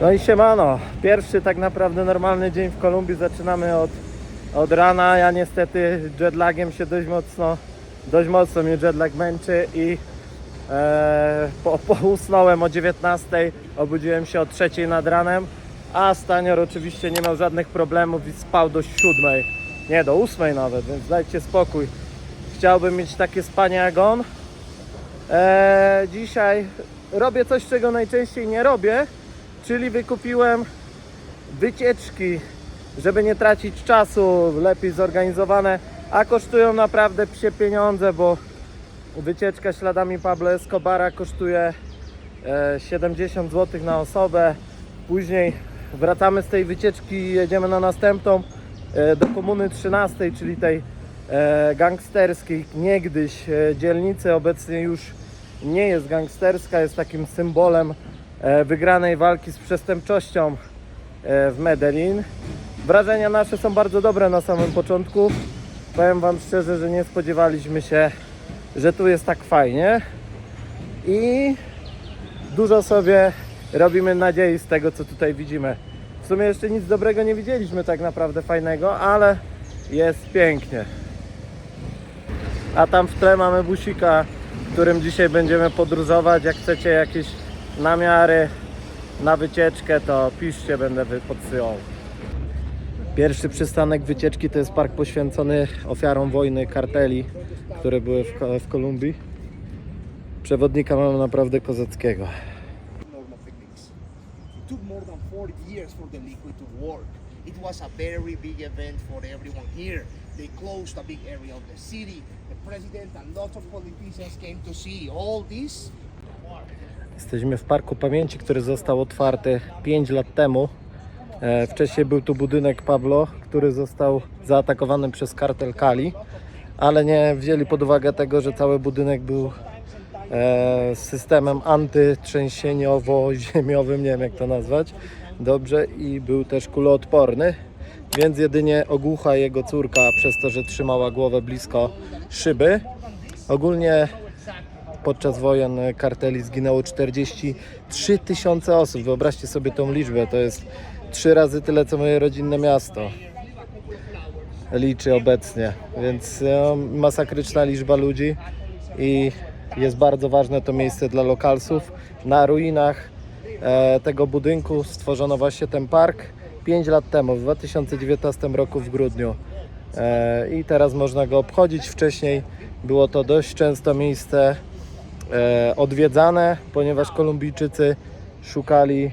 No i siemano, pierwszy tak naprawdę normalny dzień w Kolumbii zaczynamy od, od rana. Ja niestety jetlagiem się dość mocno, dość mocno mnie jetlag męczy i e, po, po usnąłem o 19, obudziłem się o 3 nad ranem, a Stanior oczywiście nie miał żadnych problemów i spał do 7, nie do 8 nawet, więc dajcie spokój. Chciałbym mieć takie spanie jak on. E, dzisiaj robię coś, czego najczęściej nie robię, czyli wykupiłem wycieczki, żeby nie tracić czasu, lepiej zorganizowane, a kosztują naprawdę psie pieniądze, bo wycieczka śladami Pablo Escobara kosztuje e, 70 zł na osobę. Później wracamy z tej wycieczki i jedziemy na następną e, do komuny 13, czyli tej e, gangsterskiej niegdyś e, dzielnicy, obecnie już nie jest gangsterska, jest takim symbolem e, wygranej walki z przestępczością e, w Medellin. Wrażenia nasze są bardzo dobre na samym początku. Powiem Wam szczerze, że nie spodziewaliśmy się, że tu jest tak fajnie i dużo sobie robimy nadziei z tego, co tutaj widzimy. W sumie jeszcze nic dobrego nie widzieliśmy tak naprawdę fajnego, ale jest pięknie. A tam w tle mamy busika, którym dzisiaj będziemy podróżować. Jak chcecie jakieś namiary na wycieczkę, to piszcie, będę podsyłał. Pierwszy przystanek wycieczki to jest park poświęcony ofiarom wojny karteli, które były w, w Kolumbii. Przewodnika mamy naprawdę kozackiego. took more than 40 years for the liquid to work. It was a very big event for everyone here. They closed a big area of the city. The president and lots of politicians came to see all this. Jesteśmy w Parku Pamięci, który został otwarty 5 lat temu. E, Wcześniej był tu budynek Pablo, który został zaatakowany przez kartel Kali, ale nie wzięli pod uwagę tego, że cały budynek był e, systemem antytrzęsieniowo-ziemiowym, nie wiem jak to nazwać dobrze, i był też kuloodporny, więc jedynie ogłucha jego córka przez to, że trzymała głowę blisko szyby. Ogólnie podczas wojen karteli zginęło 43 tysiące osób. Wyobraźcie sobie tą liczbę, to jest trzy razy tyle co moje rodzinne miasto liczy obecnie, więc no, masakryczna liczba ludzi i jest bardzo ważne to miejsce dla lokalsów. Na ruinach e, tego budynku stworzono właśnie ten park 5 lat temu, w 2019 roku w grudniu. E, I teraz można go obchodzić. Wcześniej było to dość często miejsce e, odwiedzane, ponieważ Kolumbijczycy szukali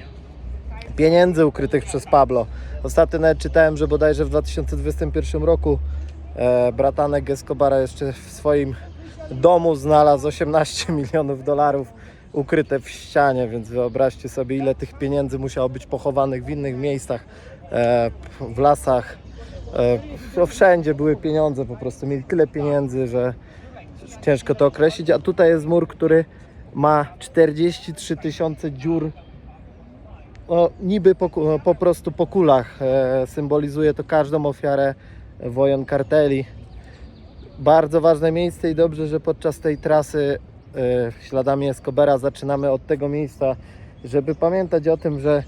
pieniędzy ukrytych przez Pablo. Ostatnio nawet czytałem, że bodajże w 2021 roku e, bratanek Escobara jeszcze w swoim domu znalazł 18 milionów dolarów ukryte w ścianie, więc wyobraźcie sobie ile tych pieniędzy musiało być pochowanych w innych miejscach, e, w lasach. E, no wszędzie były pieniądze, po prostu mieli tyle pieniędzy, że ciężko to określić. A tutaj jest mur, który ma 43 tysiące dziur no, niby po, po prostu po kulach. E, symbolizuje to każdą ofiarę wojen karteli. Bardzo ważne miejsce i dobrze, że podczas tej trasy e, śladami Escobera zaczynamy od tego miejsca, żeby pamiętać o tym, że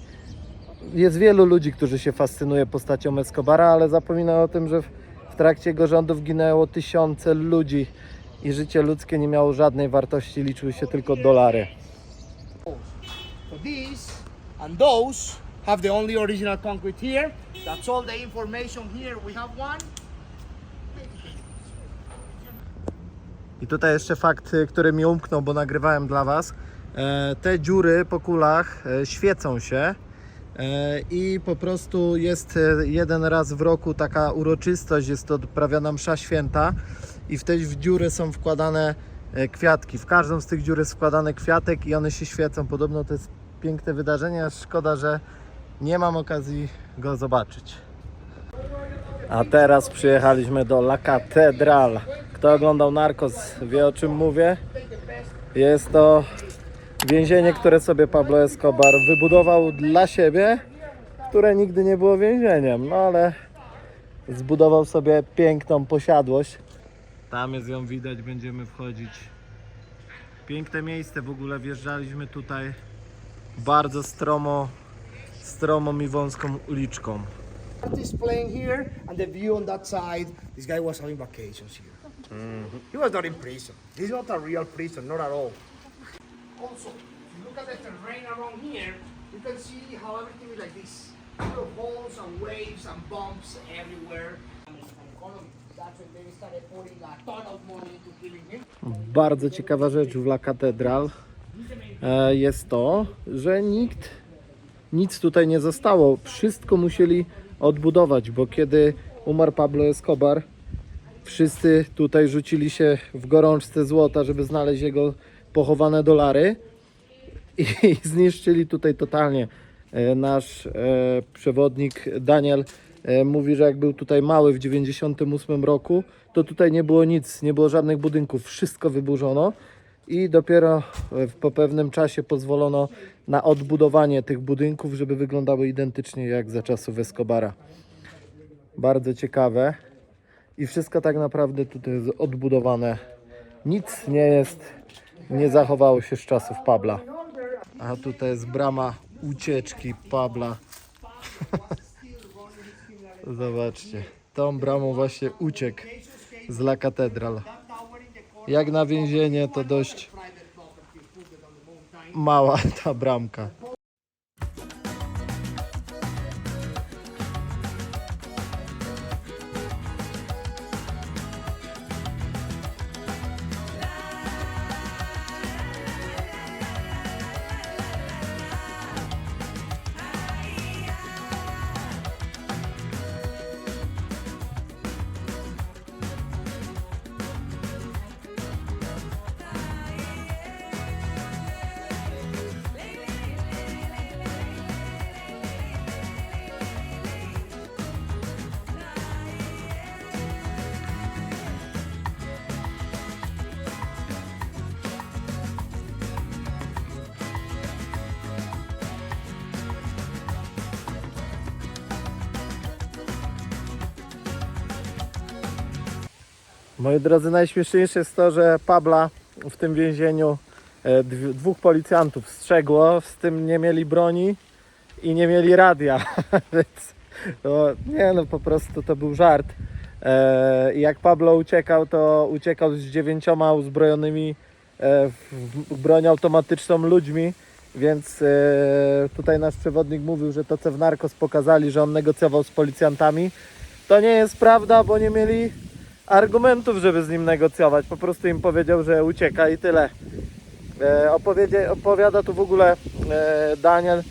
jest wielu ludzi, którzy się fascynuje postacią Escobara, ale zapomina o tym, że w, w trakcie jego rządów ginęło tysiące ludzi i życie ludzkie nie miało żadnej wartości, liczyły się tylko dolary. These and those have the only original concrete here. That's all the information here. We have one. I tutaj jeszcze fakt, y, który mi umknął, bo nagrywałem dla Was. E, Te dziury po kulach e, świecą się e, i po prostu jest e, jeden raz w roku taka uroczystość, jest to odprawiana msza święta i w te w dziury są wkładane e, kwiatki. W każdą z tych dziur jest wkładany kwiatek i one się świecą. Podobno to jest piękne wydarzenie, szkoda, że nie mam okazji go zobaczyć. A teraz przyjechaliśmy do La Catedral. Kto oglądał Narcos wie o czym mówię. Jest to więzienie, które sobie Pablo Escobar wybudował dla siebie, które nigdy nie było więzieniem, no ale zbudował sobie piękną posiadłość. Tam jest ją widać, będziemy wchodzić. Piękne miejsce w ogóle, wjeżdżaliśmy tutaj bardzo stromo stromą i wąską uliczką. artist playing here and the view on that side. This guy was having vacations here. He was not in prison. This is not a real prison, not at all. Also, if you look at the terrain around here, you can see how everything is like this. Little holes and waves and bumps everywhere. Bardzo ciekawa rzecz w La Catedral e, jest to, że nikt, nic tutaj nie zostało. Wszystko musieli odbudować, bo kiedy umarł Pablo Escobar, wszyscy tutaj rzucili się w gorączce złota, żeby znaleźć jego pochowane dolary i zniszczyli tutaj totalnie. E, Nasz e, przewodnik Daniel mówi, że jak był tutaj mały w 98 roku, to tutaj nie było nic, nie było żadnych budynków, wszystko wyburzono i dopiero e, po pewnym czasie pozwolono na odbudowanie tych budynków, żeby wyglądały identycznie jak za czasów Escobara. Bardzo ciekawe i wszystko tak naprawdę tutaj jest odbudowane. Nic nie jest, nie zachowało się z czasów Pabla. A tutaj jest brama ucieczki Pabla. Zobaczcie, tą bramą właśnie uciekł z La Catedral. Jak na więzienie to dość mała ta bramka. Moi drodzy, najśmieszniejsze jest to, że Pabla w tym więzieniu e, dw- dwóch policjantów strzegło, z tym nie mieli broni i nie mieli radia, więc nie no, po prostu to był żart. E, i jak Pablo uciekał, to uciekał z dziewięcioma uzbrojonymi e, w, broń automatyczną ludźmi, więc tutaj nasz przewodnik mówił, że to co w Narcos pokazali, że on negocjował z policjantami, to nie jest prawda, bo nie mieli argumentów, żeby z nim negocjować. Po prostu im powiedział, że ucieka i tyle. E, opowiada tu w ogóle e, Daniel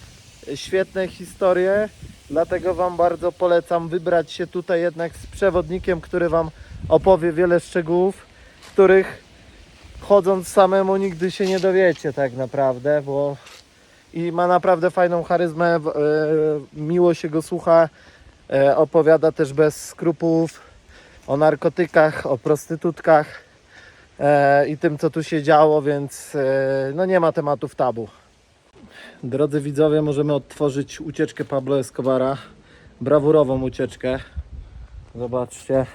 świetne historie, dlatego Wam bardzo polecam wybrać się tutaj jednak z przewodnikiem, który Wam opowie wiele szczegółów, których chodząc samemu nigdy się nie dowiecie tak naprawdę, bo i ma naprawdę fajną charyzmę, e, miło się go słucha, opowiada też bez skrupułów o narkotykach, o prostytutkach e, i tym, co tu się działo, więc e, no nie ma tematów tabu. Drodzy widzowie, możemy odtworzyć ucieczkę Pablo Escobara. Brawurową ucieczkę. Zobaczcie.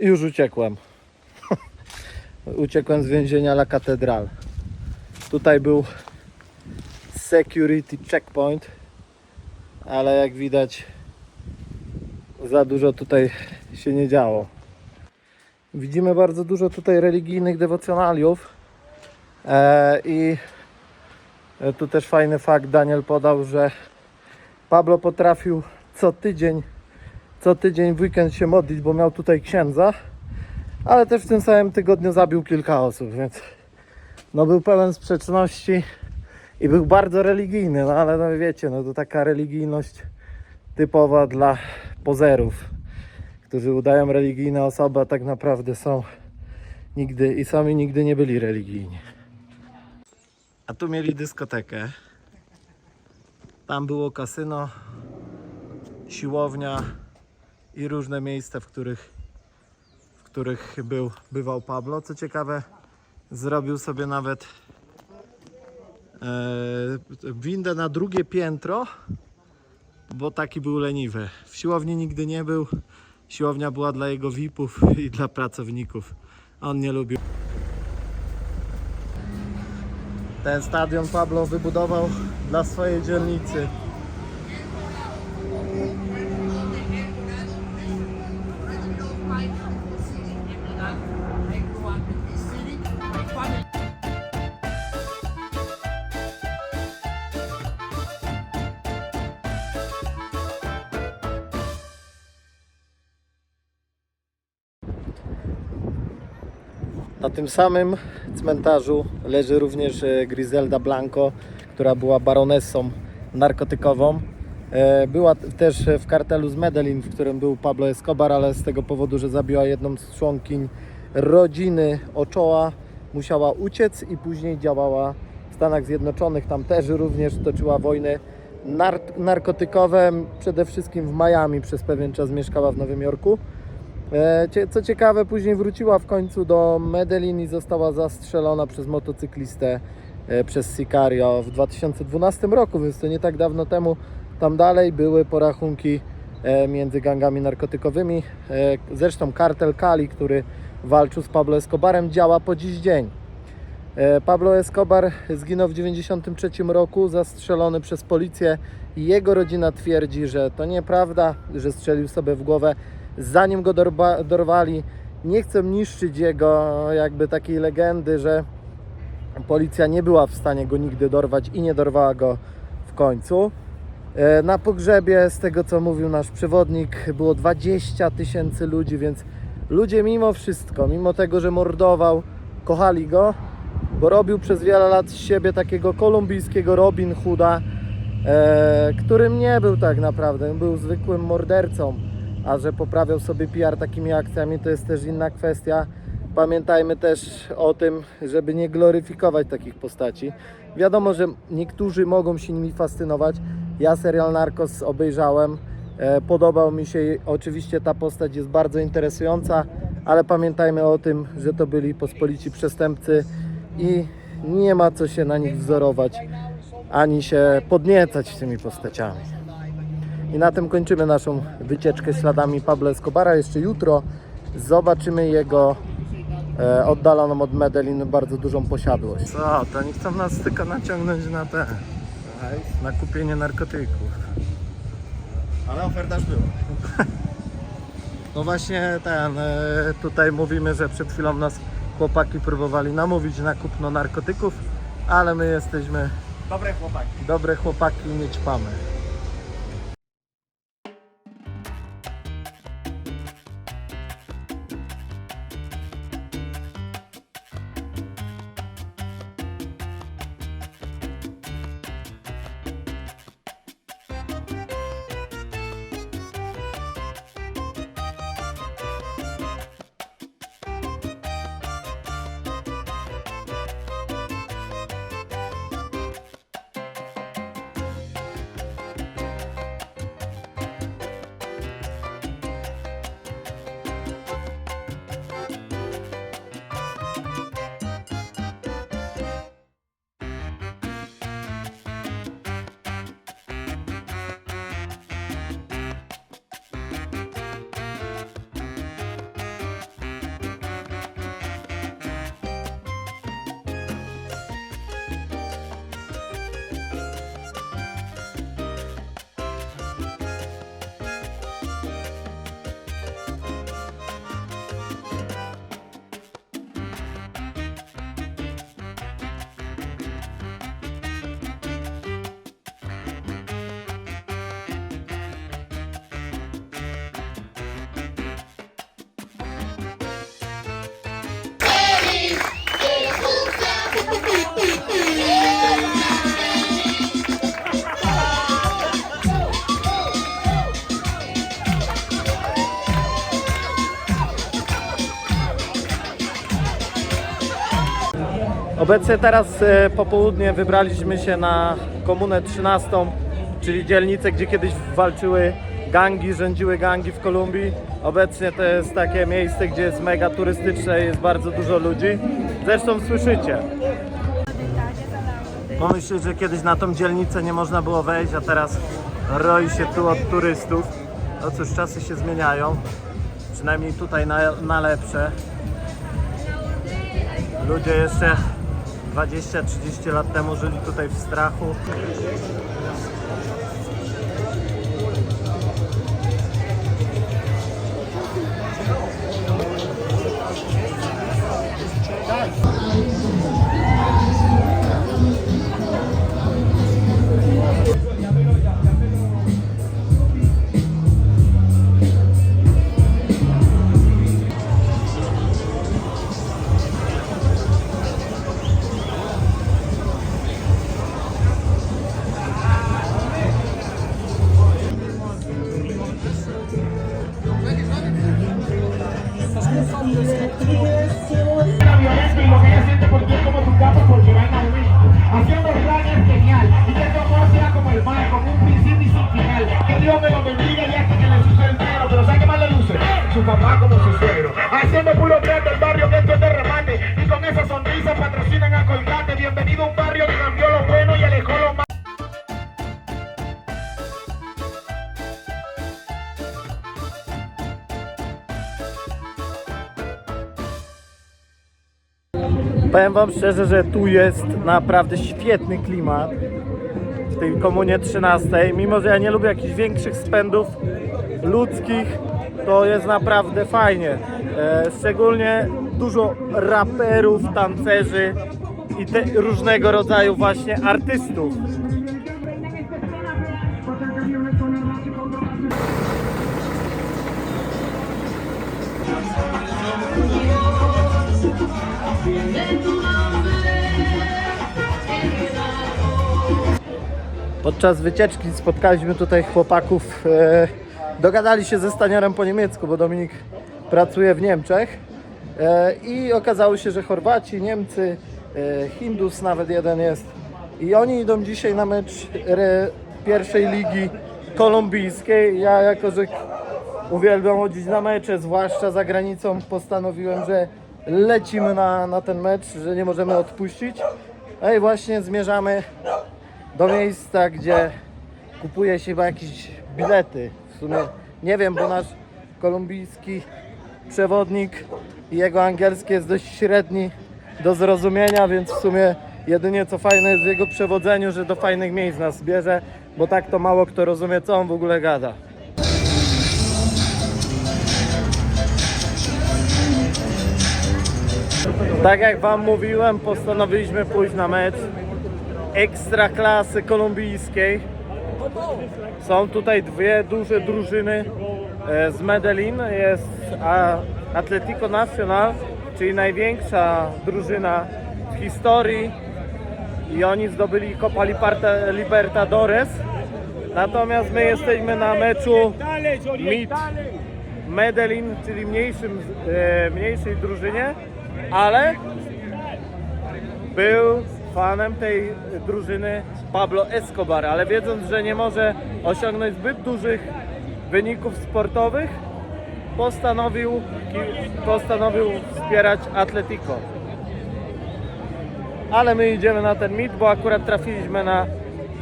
I Już uciekłem. uciekłem z więzienia La Catedral. Tutaj był security checkpoint, ale jak widać za dużo tutaj się nie działo. Widzimy bardzo dużo tutaj religijnych dewocjonaliów e, i tu też fajny fakt Daniel podał, że Pablo potrafił co tydzień co tydzień w weekend się modlić, bo miał tutaj księdza, ale też w tym samym tygodniu zabił kilka osób, więc no był pełen sprzeczności i był bardzo religijny, no ale no wiecie, no to taka religijność typowa dla pozerów, którzy udają religijne osoby, a tak naprawdę są nigdy i sami nigdy nie byli religijni. A tu mieli dyskotekę. Tam było kasyno, siłownia i różne miejsca, w których, w których był, bywał Pablo. Co ciekawe, zrobił sobie nawet windę na drugie piętro, bo taki był leniwy. W siłowni nigdy nie był. Siłownia była dla jego VIP-ów i dla pracowników. On nie lubił. Ten stadion Pablo wybudował dla swojej dzielnicy. Na tym samym cmentarzu leży również e, Griselda Blanco, która była baronessą narkotykową. E, Była też w kartelu z Medellin, w którym był Pablo Escobar, ale z tego powodu, że zabiła jedną z członkiń rodziny Ochoa, musiała uciec i później działała w Stanach Zjednoczonych. Tam też również toczyła wojny nar- narkotykowe, przede wszystkim w Miami przez pewien czas mieszkała w Nowym Jorku. E, Co ciekawe, później wróciła w końcu do Medellin i została zastrzelona przez motocyklistę e, przez Sicario w 2012 roku, więc to nie tak dawno temu. Tam dalej były porachunki e, między gangami narkotykowymi. Zresztą kartel Cali, który walczył z Pablo Escobarem, działa po dziś dzień. Pablo Escobar zginął w 1993 roku, zastrzelony przez policję jego rodzina twierdzi, że to nieprawda, że strzelił sobie w głowę, zanim go dorwali. Nie chcą niszczyć jego jakby takiej legendy, że policja nie była w stanie go nigdy dorwać i nie dorwała go w końcu. E, Na pogrzebie, z tego co mówił nasz przewodnik, było 20 tysięcy ludzi, więc ludzie mimo wszystko, mimo tego, że mordował, kochali go, bo robił przez wiele lat z siebie takiego kolumbijskiego Robin Hooda, e, którym nie był tak naprawdę, był zwykłym mordercą, a że poprawiał sobie PR takimi akcjami, to jest też inna kwestia. Pamiętajmy też o tym, żeby nie gloryfikować takich postaci. Wiadomo, że niektórzy mogą się nimi fascynować. Ja serial Narcos obejrzałem, e, podobał mi się. Oczywiście ta postać jest bardzo interesująca, ale pamiętajmy o tym, że to byli pospolici przestępcy i nie ma co się na nich wzorować, ani się podniecać tymi postaciami. I na tym kończymy naszą wycieczkę śladami Pablo Escobara. Jeszcze jutro zobaczymy jego e, oddaloną od Medellin bardzo dużą posiadłość. Co, to nie chcą nas tylko naciągnąć na te, na kupienie narkotyków. Ale oferta już była. No właśnie ten, e, tutaj mówimy, że przed chwilą nas chłopaki próbowali namówić na kupno narkotyków, ale my jesteśmy Dobre chłopaki. dobre chłopaki i nie ćpamy. Obecnie teraz e, po południe wybraliśmy się na komunę 13, czyli dzielnicę, gdzie kiedyś walczyły gangi, rządziły gangi w Kolumbii. Obecnie to jest takie miejsce, gdzie jest mega turystyczne i jest bardzo dużo ludzi. Zresztą słyszycie. Pomyśleć, że kiedyś na tą dzielnicę nie można było wejść, a teraz roi się tu od turystów. No cóż, czasy się zmieniają. Przynajmniej tutaj na, na lepsze. Ludzie jeszcze 20-30 lat temu żyli tutaj w strachu. Como su suegro. Haciendo puro del barrio que esto es de remate. Y con esa sonrisa patrocinan a Colgate. Bienvenido a un barrio que cambió lo bueno y alejó lo malo. Powiem Wam szczerze, że tu jest naprawdę świetny klimat w tej komunie 13. Mimo, że ja nie lubię jakichś większych spędów ludzkich, to jest naprawdę fajnie. E, szczególnie dużo raperów, tancerzy i te, różnego rodzaju właśnie artystów. Podczas wycieczki spotkaliśmy tutaj chłopaków. E, dogadali się ze staniarem po niemiecku, bo Dominik pracuje w Niemczech. E, I okazało się, że Chorwaci, Niemcy, e, Hindus nawet jeden jest. I oni idą dzisiaj na mecz pierwszej ligi kolumbijskiej. Ja jako, że uwielbiam chodzić na mecze, zwłaszcza za granicą, postanowiłem, że lecimy na, na ten mecz, że nie możemy odpuścić. No i właśnie zmierzamy do miejsca, gdzie kupuje się chyba jakieś bilety. Sumie nie wiem, bo nasz kolumbijski przewodnik i jego angielski jest dość średni do zrozumienia, więc w sumie jedynie co fajne jest w jego przewodzeniu, że do fajnych miejsc nas bierze, bo tak to mało kto rozumie, co on w ogóle gada. Tak jak Wam mówiłem, postanowiliśmy pójść na mecz ekstra klasy kolumbijskiej. Są tutaj dwie duże drużyny e, z Medellin. Jest Atletico Nacional, czyli największa drużyna w historii i oni zdobyli Copa Liberta- Libertadores. Natomiast my jesteśmy na meczu Mit Medellin, czyli mniejszym, e, mniejszej drużynie, ale był fanem tej drużyny Pablo Escobar, ale wiedząc, że nie może osiągnąć zbyt dużych wyników sportowych, postanowił, postanowił wspierać Atletico. Ale my idziemy na ten mit, bo akurat trafiliśmy na,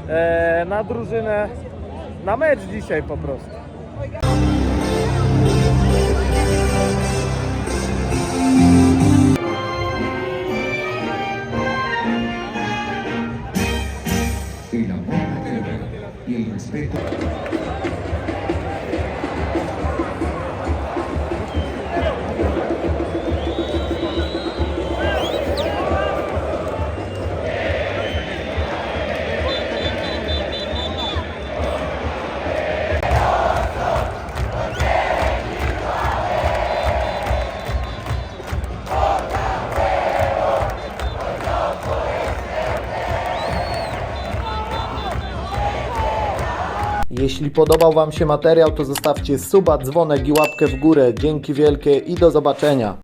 e, na drużynę, na mecz dzisiaj po prostu. Y Jeśli podobał Wam się materiał, to zostawcie suba, dzwonek i łapkę w górę. Dzięki wielkie i do zobaczenia.